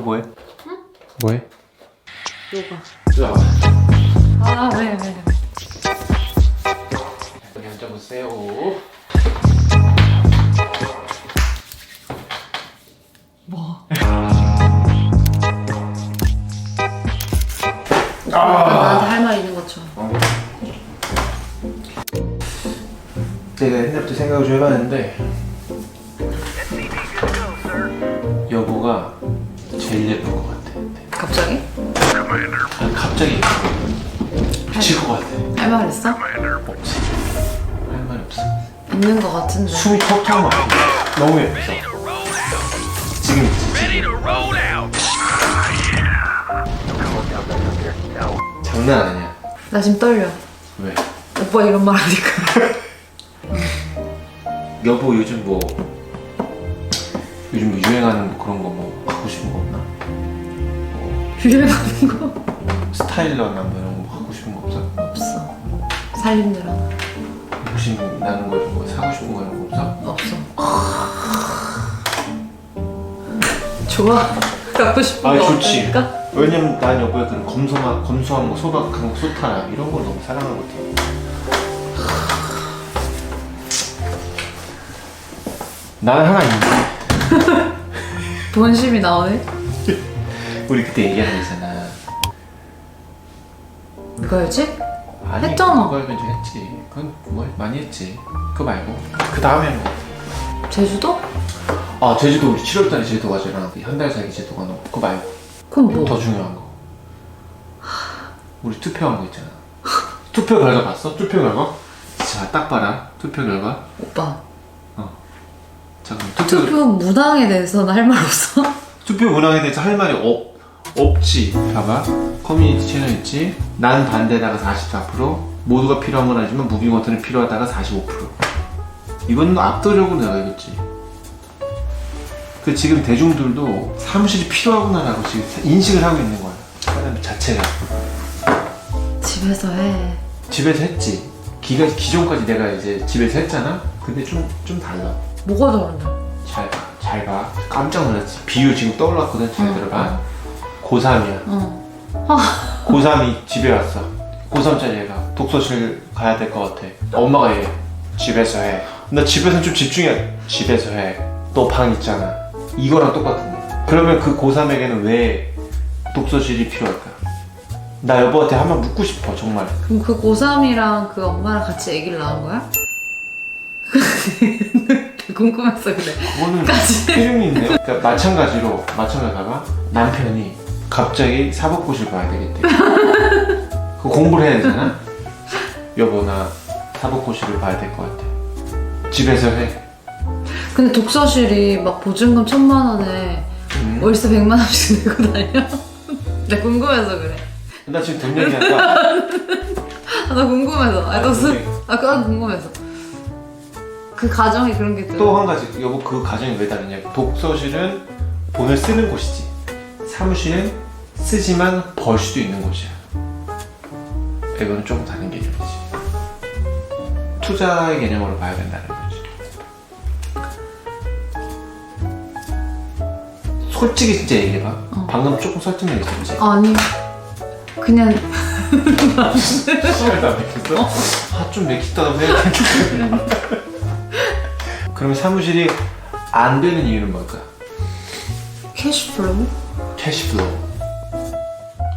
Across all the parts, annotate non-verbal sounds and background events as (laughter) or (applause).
뭐해? 뭐해? 요가. 자, 아, 네, 네. 여기 앉아보세요. 뭐? 아. 나한테 할말 있는 것처럼. 내가 옛날부터 생각을 좀 해봤는데 여보가 제일 예쁜 것 같아. 갑자기? 아니, 갑자기 미칠 것 같아. 할 말 있어? 없지. 할 말이 없어. 있는 것 같은데. 숨이 턱턱 막혀. 너무 예뻐. 지금. 장난 아니야. 나 지금 떨려. 왜? 오빠 이런 말 하니까. (laughs) 여보 요즘 뭐 요즘 뭐 유행하는 뭐 그런 거뭐 하고 싶은 거 없나? 유행 하는 거 스타일러나 뭐 이런 거 하고 싶은 거 없어? 없어. 살림들아. 욕심 나는 거 이런 거 사고 싶은 거 이런 거 없어? 없어. 좋아. 갖고 싶은 아 거 좋지. 없다니까? 왜냐면 난 여보의 그런 검소한 검소한 거 소박한 거 소탈함 이런 걸 너무 사랑하거든. 난 하나 있는데 (laughs) 본심이 나오네? 우리 그때 얘기한 거 있잖아. 그거였지? 아니, 했잖아. 그거 먼저 했지. 그건 뭐 많이 했지. 그거 말고 그 다음에 뭐. 제주도? 아 제주도 우리 7월 달에 제주도 가잖아. 한달 살기 제주도 가는 거. 그거 말고 그럼 뭐? 더 중요한 거. 우리 투표한 거 있잖아. 투표 결과 봤어? 투표 결과? 자, 딱 봐라. 투표 결과. 오빠. 자, 그럼 투표, 투표, 투표 무당에 대해서는 할 말 없어? 문항에 대해서 할 말이 없, 없지. 봐봐. 커뮤니티 채널 있지. 난 반대다가 44%. 모두가 필요한 건 아니지만 무빙 워터는 필요하다가 45%. 이건 압도적으로 내가 이겼지. 그 지금 대중들도 사무실이 필요하구나라고 지금 인식을 하고 있는 거야. 사람 자체가. 집에서 해. 집에서 했지. 기가 기존까지 내가 이제 집에서 했잖아. 근데 좀 좀 달라. 뭐가 다른데? 잘 봐, 잘 봐. 깜짝 놀랐지. 비유 지금 떠올랐거든. 잘 응, 들어봐. 고3이야. 응. 고3이 집에 왔어. 고3짜리 애가 독서실 가야 될 것 같아. 엄마가 얘 집에서 해. 나 집에서 좀 집중해. 집에서 해. 너 방 있잖아. 이거랑 똑같은 거야. 그러면 그 고3에게는 왜 독서실이 필요할까? 나 여보한테 한 번 묻고 싶어 정말. 그럼 그 고3이랑 그 엄마랑 같이 아기를 낳은 거야? (laughs) 궁금해서 그래. 그거는 필름이 있네요. 그러니까 마찬가지로 마찬가지 봐봐. 남편이 갑자기 사법고시를 봐야 되겠대. (laughs) 그 공부를 해야 되잖아. 여보 나 사법고시를 봐야 될 것 같아. 집에서 해. 근데 독서실이 막 보증금 천만 원에 음. 월세 백만 원씩 내고 다녀? (laughs) 나 궁금해서 그래. 나 지금 돈 얘기할까? (laughs) 아, 나 궁금해서. 아, 독서, 근데 아, 나 궁금해서. 그 가정이 그런 게 있더라. 또한 가지 여보 그 가정이 왜 다르냐? 독서실은 돈을 쓰는 곳이지. 사무실은 쓰지만 벌 수도 있는 곳이야. 이거는 조금 다른 개념이지. 투자의 개념으로 봐야 된다는 거지. 솔직히 진짜 얘기해봐. 어. 방금 조금 설득력 있었지? 아니, 그냥 시간도 안 맥혔어? 아, 좀 맥혔다고 생각했는데. 그럼 사무실이 안 되는 이유는 뭘까? 캐시플로우? 캐시플로우.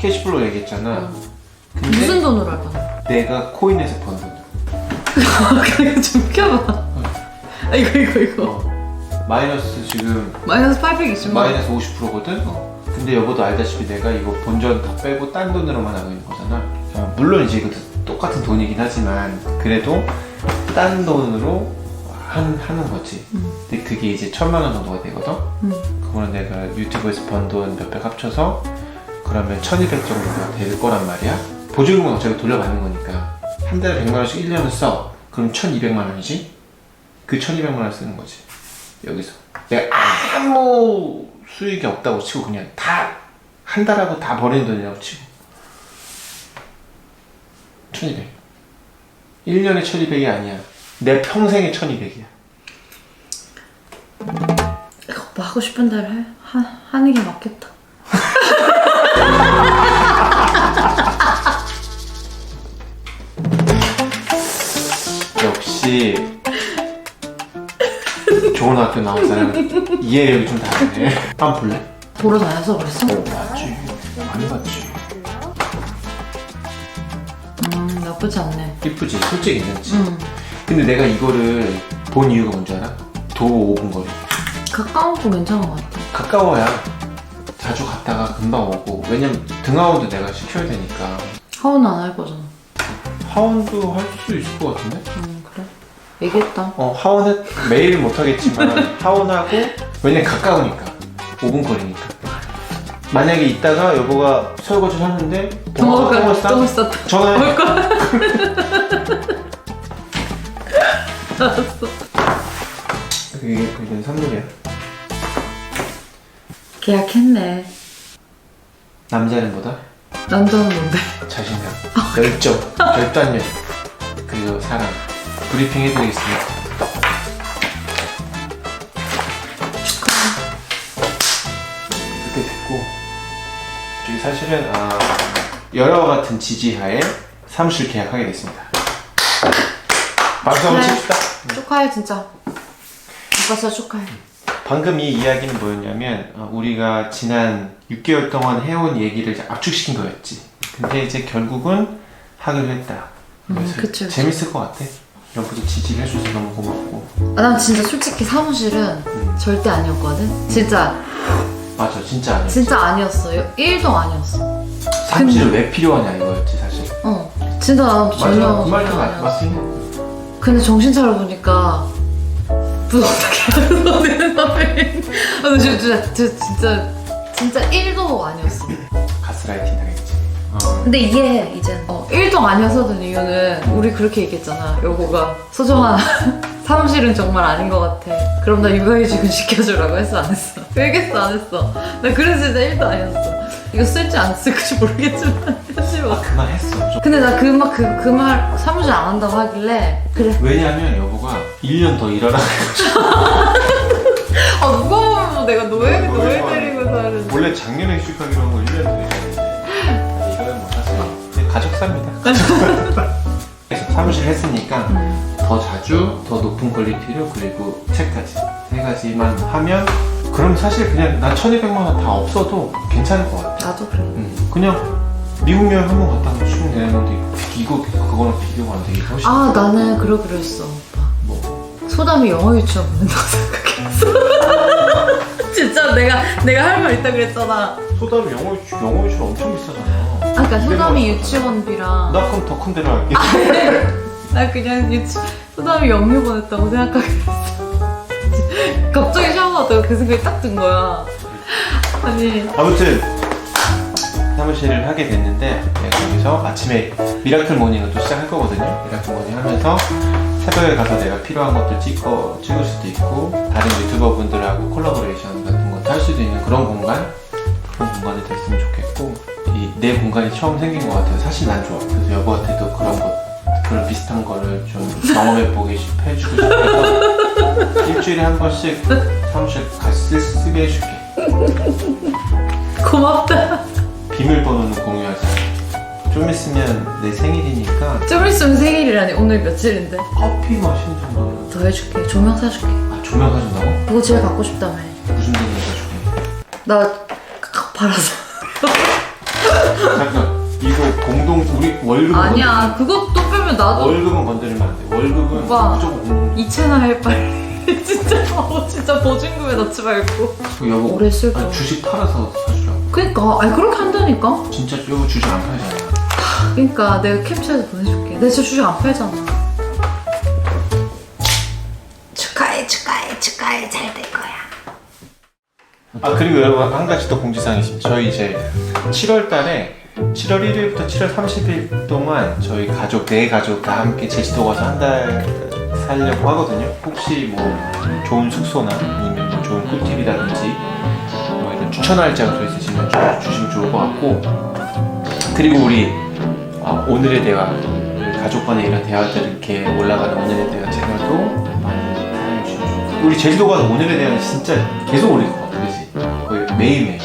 캐시플로우 얘기했잖아. 근데 무슨 돈으로 할 거야? 내가 코인에서 번 돈. (laughs) 그냥 좀 켜봐. 아, 이거, 이거, 이거. 어. 마이너스 지금 마이너스 820만 원. 마이너스 50%거든? 근데 여보도 알다시피 내가 이거 본전 다 빼고 딴 돈으로만 하고 있는 거잖아. 어, 물론 이제 이것도 똑같은 돈이긴 하지만 그래도 딴 돈으로 한, 하는 거지. 음. 근데 그게 이제 천만 원 정도가 되거든? 음. 그거는 내가 유튜브에서 번 돈 몇백 합쳐서 그러면 1200 정도가 될 거란 말이야. 보증금은 어차피 돌려받는 거니까. 한 달에 100만 원씩 1년을 써. 그럼 1200만 원이지? 그 1200만 원을 쓰는 거지. 여기서. 내가 아무 수익이 없다고 치고 그냥 다, 한 달하고 다 버린 돈이라고 치고. 1200. 1년에 1200이 아니야. 내 평생에 1200이야. 오빠 하고 싶은 대로 해. 하, 하는 게 맞겠다. (laughs) 역시 좋은 학교 나온 사람 이해력이 좀 다르네. 한 번 볼래? 보러 다녀서 그랬어? 어, 맞지. 많이 봤지. 음 나쁘지 않네 이쁘지? 솔직히 괜찮지? 음 근데 내가 이거를 본 이유가 뭔지 알아? 도로 5분 거리. 가까운 거 괜찮은 것 같아 가까워야 자주 갔다가 금방 오고. 왜냐면 등하원도 내가 시켜야 되니까. 하원은 안 할 거잖아 하원도 할 수 있을 것 같은데? 음 그래? 얘기했다 어, 하원은 매일 못 하겠지만 (laughs) 하원하고 왜냐면 가까우니까 5분 거리니까 만약에 이따가 여보가 설거지 를 하는데 번호가 똥을 싸 똥을 쌌다 전화해 알았어 그게 그게 선물이야 계약했네. 남자는 뭐다? 남자는 뭔데? 자신감. 열정 결단력 그리고 사랑. 브리핑 해드리겠습니다. 그렇게 됐고 저기 사실은 아, 여러 같은 지지하에 사무실 계약하게 됐습니다. 박수 한번 네. 칩시다. 축하해 진짜. 오빠 진짜 축하해 방금 이 이야기는 뭐였냐면 어, 우리가 지난 6개월 동안 해온 얘기를 압축시킨 거였지. 근데 이제 결국은 하기로 했다. 그래서 음, 그쵸, 그쵸. 재밌을 것 같아. 여보도 지지를 해줘서 너무 고맙고. 아, 난 진짜 솔직히 사무실은 음. 절대 아니었거든. 진짜. 맞아 진짜 아니야 진짜 아니었어요. 1도 아니었어. 사무실은 왜 필요하냐 이거였지 사실. 어 진짜 나는 전혀 그 말도 맞- 아니었어 맞긴 근데 정신 차려 보니까 무슨 어떻게 너네는 선배님 아, 진짜, 진짜, 진짜, 진짜 진짜 1도 아니었어 해 가스라이팅 당했지. 어. 근데 이게 이제 어, 1도 아니었었던 이유는 우리 그렇게 얘기했잖아 여보가. 소정아 (laughs) 사무실은 정말 아닌 것 같아. 그럼 나 육아휴직은 (laughs) 시켜주라고 했어 안 했어? 얘기했어 안 했어? 나 그래서 진짜 1도 아니었어 이거 쓸지 안 쓸지 모르겠지만 (laughs) 하지 마. 그만 했어. 좀. 근데 나그말그그 말 사무실 안 한다고 하길래 그래. 왜냐면 여보가 1년 더 일하라 (laughs) 아 누가 보면 내가 노예 뭐, 노예 뭐, 때리고 사는 원래 작년에 휴직하기로 한 거 1년 더 일하는데. 이거는 뭐 사실 가족사입니다. (laughs) 그래서 사무실 했으니까 더 자주 더 높은 퀄리티로 그리고 책까지 세 가지만 하면 그럼 사실 그냥 나 1200만 원 다 없어도 괜찮을 것 같아. 나도 그래. 음, 그냥 미국 여행 한 번 갔다 오면 되는 건데 이거 그거랑 비교가 안 되게 훨씬 아 나는 그러기로 했어 오빠. 뭐? 소담이 영어 유치원 보낸다고 생각했어. (laughs) 진짜 내가 내가 할 말 있다 그랬잖아. 소담이 영어 유치 영어 유치 엄청 비싸잖아. 아 그러니까 소담이 유치원비랑 나 그럼 더 큰 데로 할게. 나 그냥 유치 소담이 영유 보냈다고 생각하겠어. 갑자기 샤워하다가 그 생각이 딱 든 거야. 아니 아무튼 사무실을 하게 됐는데 여기서 아침에 미라클 모닝을 또 시작할 거거든요. 미라클 모닝 하면서 새벽에 가서 내가 필요한 것들 찍고 찍을 수도 있고 다른 유튜버 분들하고 콜라보레이션 같은 것도 할 수도 있는 그런 공간 그런 공간이 됐으면 좋겠고 이 내 공간이 처음 생긴 것 같아서 사실 난 좋아. 그래서 여보한테도 그런 것 그런 비슷한 거를 좀 경험해 보게 싶- 해주고 싶어서 일주일에 한 번씩 사무실 같이 쓰- 쓰게 해줄게. 고맙다. 비밀번호는 공유하자. 좀 있으면 내 생일이니까 좀 있으면 생일이라니 오늘 며칠인데 커피 마시는 정도는 더 해줄게. 조명 사줄게. 아 조명 사준다고? 그거 제일 갖고 싶다며. 무슨 돈을 사줄게? 나 카- 팔아서. 잠깐 이거 공동 우리 월급은 아니야 그것도 건드리면- 나도 월급은 건드리면 안 돼. 월급은 오빠. 무조건 공동. 이 채널 할 바에 (laughs) 진짜 어 진짜 보증금에 넣지 말고 그 여보 오래 쓸 거. 아니, 주식 팔아서 사주라고. 그니까 아니 그렇게 한다니까 진짜 여보 주식 안 팔잖아. 그니까 내가 캡처해서 보내줄게 내가 진짜 주식 안 팔잖아 축하해 축하해 축하해 잘 될 거야 아 그리고 여러분 한 가지 더 공지사항이 있습니다. 저희 이제 7월 달에 7월 1일부터 7월 30일 동안 저희 가족 네 가족 다 함께 제주도 가서 한 달 살려고 하거든요. 혹시 뭐 좋은 숙소나 아니면 뭐 좋은 꿀팁이라든지 뭐 이런 추천할 장소 있으시면 좀 주시면 좋을 것 같고 그리고 우리 아, 오늘의 대화 가족 간의 이런 대화들 이렇게 올라가는 오늘의 대화 채널도 많이 사랑해 주시면 좋겠고 우리 제주도 가서 오늘의 대화는 진짜 계속 올릴 것 같아 그지? 거의 매일매일